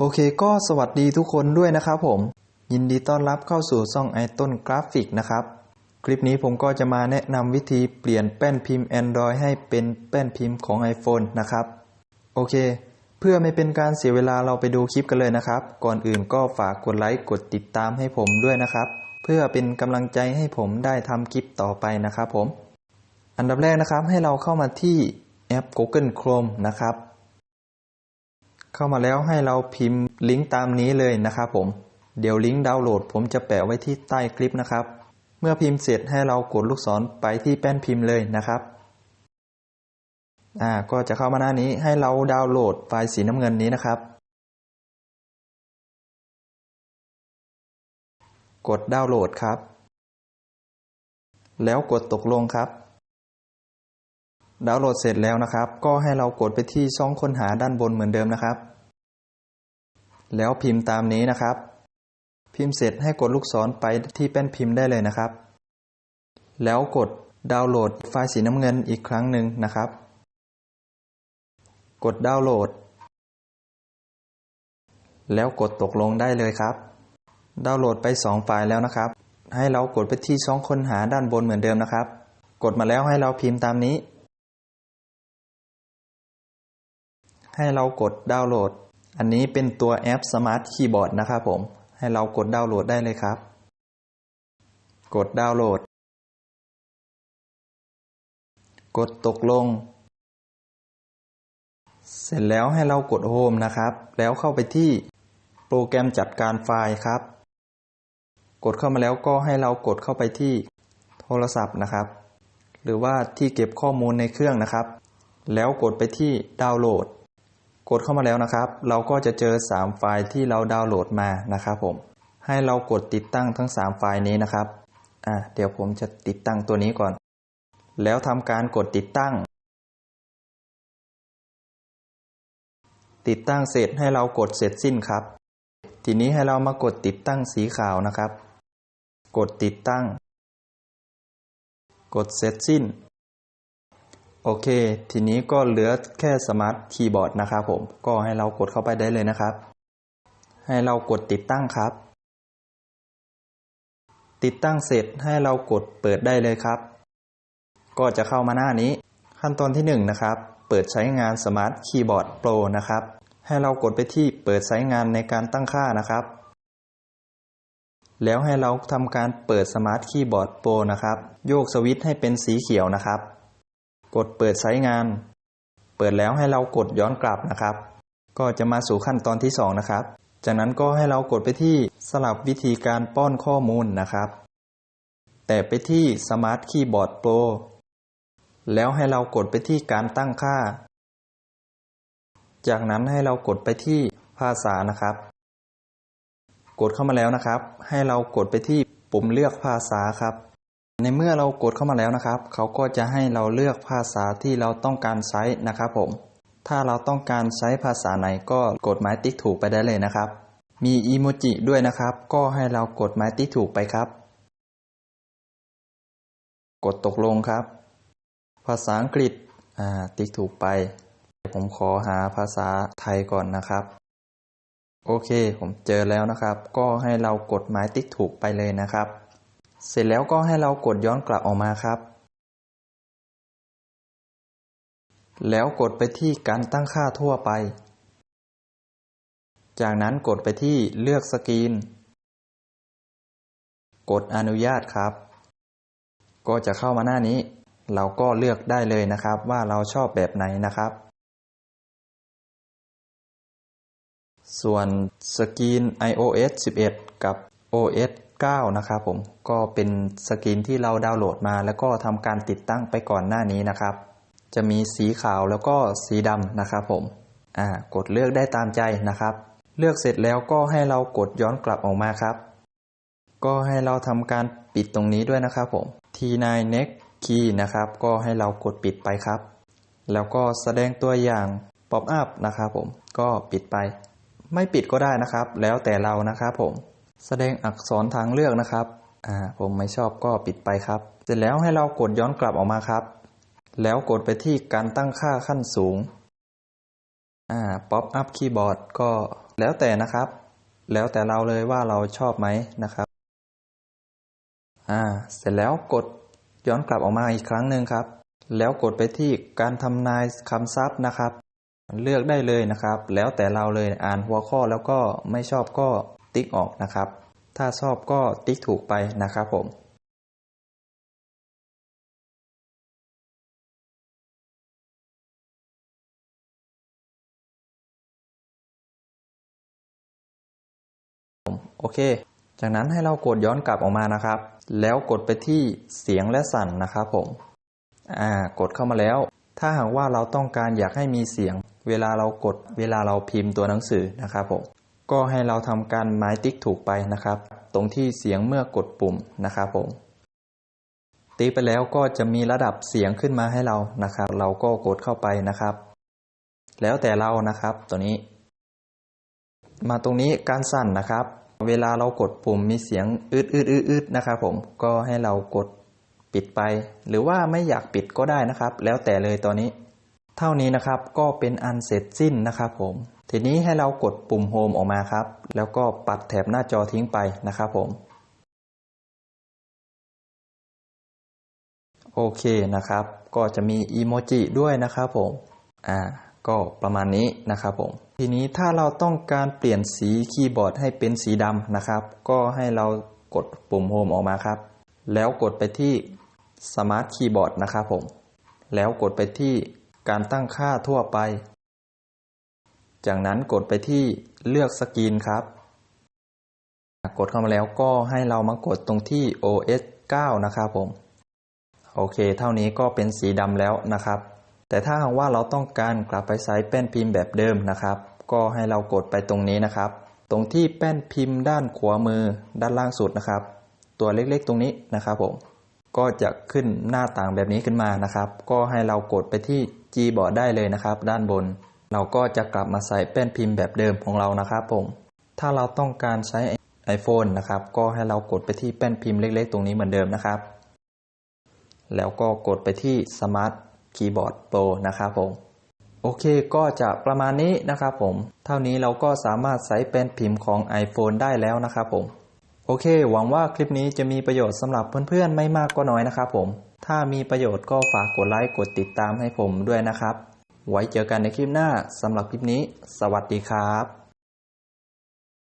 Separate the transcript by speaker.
Speaker 1: โอเคก็สวัสดีทุกคนด้วยนะครับผม ยินดีต้อนรับเข้าสู่ช่องไอต้นกราฟิกนะครับ คลิปนี้ผมก็จะมาแนะนำวิธีเปลี่ยนแป้นพิมพ์ Android ให้เป็นแป้นพิมพ์ของ iPhone นะครับ โอเค เพื่อไม่เป็นการเสียเวลาเราไปดูคลิปกันเลยนะครับ ก่อนอื่นก็ฝากกดไลค์กดติดตามให้ผมด้วยนะครับ เพื่อเป็นกำลังใจให้ผมได้ทำคลิปต่อไปนะครับผม อันดับแรกนะครับให้เราเข้ามาที่แอป Google Chrome นะครับ เข้ามาแล้วให้เราพิมพ์ลิงก์ตามนี้เลยนะครับผม เดี๋ยวลิงก์ดาวน์โหลด ผมจะแปะไว้ที่ใต้คลิปนะครับ เมื่อพิมพ์เสร็จให้เรากดลูกศรไปที่แป้นพิมพ์เลยนะครับ อ่า ก็จะเข้ามาหน้านี้ให้เราดาวน์โหลดไฟล์สีน้ำเงินนี้นะครับ กดดาวน์โหลดครับ แล้วกดตกลงครับ ดาวน์โหลดเสร็จแล้วนะครับ ก็ให้เรากดไปที่ช่องค้นหาด้านบนเหมือนเดิมนะครับ แล้วพิมพ์ตามนี้นะครับ พิมพ์เสร็จให้กดลูกศรไปที่แป้นพิมพ์ได้เลยนะครับ แล้วกดดาวน์โหลดไฟล์สีน้ำเงินอีกครั้งหนึ่งนะครับ กดดาวน์โหลด แล้วกดตกลงได้เลยครับ ดาวน์โหลดไป 2 ไฟล์แล้วนะครับ ให้เรากดไปที่ช่องค้นหาด้านบนเหมือนเดิมนะครับ กดมาแล้วให้เราพิมพ์ตามนี้ ให้เรากดดาวน์โหลด อันนี้เป็นตัวแอป Smart Keyboard นะครับผม ให้เรากดดาวน์โหลดได้เลยครับ กดดาวน์โหลด กดตกลง เสร็จแล้วให้เรากดโฮมนะครับ แล้วเข้าไปที่โปรแกรมจัดการไฟล์ครับ กดเข้ามาแล้วก็ให้เรากดเข้าไปที่โทรศัพท์นะครับ หรือว่าที่เก็บข้อมูลในเครื่องนะครับ แล้วกดไปที่ดาวน์โหลด กดเข้ามาแล้วนะครับ เราก็จะเจอ 3 ไฟล์ที่เราดาวน์โหลดมานะครับผม ให้เรากดติดตั้งทั้ง 3 ไฟล์นี้นะครับ อ่าเดี๋ยวผมจะติดตั้งตัวนี้ก่อน แล้วทำการกดติดตั้ง ติดตั้งเสร็จให้เรากดเสร็จสิ้นครับ ทีนี้ให้เรามากดติดตั้งสีขาวนะครับ กดติดตั้ง กดเสร็จสิ้น โอเค ทีนี้ก็เหลือแค่สมาร์ทคีย์บอร์ดนะครับผม ก็ให้เรากดเข้าไปได้เลยนะครับ ให้เรากดติดตั้งครับ ติดตั้งเสร็จให้เรากดเปิดได้เลยครับ ก็จะเข้ามาหน้านี้ ขั้นตอนที่1นนะครับ เปิดใช้งานสมาร์ทคีย์บอร์ดโปรนะครับ ให้เรากดไปที่เปิดใช้งานในการตั้งค่านะครับ แล้วให้เราทำการเปิดสมาร์ทคีย์บอร์ดโปรนะครับ โยกสวิตช์ให้เป็นสีเขียวนะครับ กดเปิดใช้งาน เปิดแล้วให้เรากดย้อนกลับนะครับ ก็จะมาสู่ขั้นตอนที่ 2 นะครับ จากนั้นก็ให้เรากดไปที่สลับวิธีการป้อนข้อมูลนะครับ แต่ไปที่สมาร์ทคีย์บอร์ดโปรแล้วให้เรากดไปที่การตั้งค่า จากนั้นให้เรากดไปที่ภาษานะครับ กดเข้ามาแล้วนะครับ ให้เรากดไปที่ปุ่มเลือกภาษาครับ ในเมื่อเรากดเข้ามาแล้วนะครับ เขาก็จะให้เราเลือกภาษาที่เราต้องการใช้นะครับผม ถ้าเราต้องการใช้ภาษาไหนก็กดหมายติ๊กถูกไปได้เลยนะครับ มีอีโมจิด้วยนะครับ ก็ให้เรากดหมายติ๊กถูกไปครับ กดตกลงครับ ภาษาอังกฤษติ๊กถูกไป ผมขอหาภาษาไทยก่อนนะครับ โอเค ผมเจอแล้วนะครับ ก็ให้เรากดหมายติ๊กถูกไปเลยนะครับ เสร็จแล้วก็ให้เรากดย้อนกลับออกมาครับ แล้วกดไปที่การตั้งค่าทั่วไป จากนั้นกดไปที่เลือกสกรีน กดอนุญาตครับ ก็จะเข้ามาหน้านี้ เราก็เลือกได้เลยนะครับว่าเราชอบแบบไหนนะครับ ส่วนสกรีน iOS 11 กับ OS 9 นะครับผมก็เป็นสกรีนที่เราดาวน์โหลดมา แล้วก็ทำการติดตั้งไปก่อนหน้านี้นะครับ จะมีสีขาวแล้วก็สีดำนะครับผมอ่ากดเลือกได้ตามใจนะครับ เลือกเสร็จแล้วก็ให้เรากดย้อนกลับออกมาครับ ก็ให้เราทำการปิดตรงนี้ด้วยนะครับผม T9 Next Key นะครับ ก็ให้เรากดปิดไปครับ แล้วก็แสดงตัวอย่างป๊อปอัพนะครับผมก็ปิดไป ไม่ปิดก็ได้นะครับ แล้วแต่เรานะครับผม แสดงอักษรทางเลือกนะครับอ่าผมไม่ชอบก็ปิดไปครับ เสร็จแล้วให้เรากดย้อนกลับออกมาครับ แล้วกดไปที่การตั้งค่าขั้นสูงอ่าป๊อปอัพคีย์บอร์ดก็แล้วแต่นะครับ แล้วแต่เราเลยว่าเราชอบไหมนะครับอ่าเสร็จแล้วกดย้อนกลับออกมาอีกครั้งหนึ่งครับ แล้วกดไปที่การทำนายคำศัพท์นะครับ เลือกได้เลยนะครับ แล้วแต่เราเลยอ่านหัวข้อแล้วก็ไม่ชอบก็ ติ๊กออกนะครับ ถ้าชอบก็ติ๊กถูกไปนะครับผมโอเค จากนั้นให้เรากดย้อนกลับออกมานะครับ แล้วกดไปที่เสียงและสั่นนะครับผม อ่า กดเข้ามาแล้ว ถ้าหากว่าเราต้องการอยากให้มีเสียง เวลาเรากด เวลาเราพิมพ์ตัวหนังสือนะครับผม ก็ให้เราทำการหมายติ๊กถูกไปนะครับ ตรงที่เสียงเมื่อกดปุ่มนะครับผมติ๊กไปแล้วก็จะมีระดับเสียงขึ้นมาให้เรานะครับ เราก็กดเข้าไปนะครับ แล้วแต่เรานะครับตัวนี้ มาตรงนี้การสั่นนะครับ เวลาเรากดปุ่มมีเสียงอืดอืดอืดอืดนะครับผมก็ให้เรากดปิดไป หรือว่าไม่อยากปิดก็ได้นะครับ แล้วแต่เลยตอนนี้ เท่านี้นะครับก็เป็นอันเสร็จสิ้นนะครับผม ทีนี้ให้เรากดปุ่มโฮมออกมาครับ แล้วก็ปัดแถบหน้าจอทิ้งไปนะครับผม โอเคนะครับ ก็จะมีอีโมจิด้วยนะครับผม อ่า ก็ประมาณนี้นะครับผม ทีนี้ถ้าเราต้องการเปลี่ยนสีคีย์บอร์ดให้เป็นสีดำนะครับ ก็ให้เรากดปุ่มโฮมออกมาครับ แล้วกดไปที่สมาร์ทคีย์บอร์ดนะครับผม แล้วกดไปที่การตั้งค่าทั่วไป จากนั้นกดไปที่เลือกสกรีนครับ กดเข้ามาแล้วก็ให้เรามากดตรงที่ OS 9 นะครับผม โอเค เท่านี้ก็เป็นสีดำแล้วนะครับ แต่ถ้าหากว่าเราต้องการกลับไปใช้แป้นพิมพ์แบบเดิมนะครับ ก็ให้เรากดไปตรงนี้นะครับ ตรงที่แป้นพิมพ์ด้านขวามือด้านล่างสุดนะครับ ตัวเล็กๆตรงนี้นะครับผมก็จะขึ้นหน้าต่างแบบนี้ขึ้นมานะครับ ก็ให้เรากดไปที่ Gboard ได้เลยนะครับ ด้านบน เราก็จะกลับมาใส่แป้นพิมพ์แบบเดิมของเรานะครับผม ถ้าเราต้องการใช้ iPhone นะครับ ก็ให้เรากดไปที่แป้นพิมพ์เล็ก ๆ ตรงนี้เหมือนเดิมนะครับ แล้วก็กดไปที่ Smart Keyboard Pro นะครับผม โอเคก็จะประมาณนี้นะครับผม เท่านี้เราก็สามารถใช้แป้นพิมพ์ของ iPhone ได้แล้วนะครับผม โอเค หวังว่าคลิปนี้จะมีประโยชน์สำหรับเพื่อนๆไม่มากก็น้อยนะครับผม ถ้ามีประโยชน์ก็ฝากกดไลค์กดติดตามให้ผมด้วยนะครับ ไว้เจอกันในคลิปหน้าสำหรับคลิปนี้ สวัสดีครับ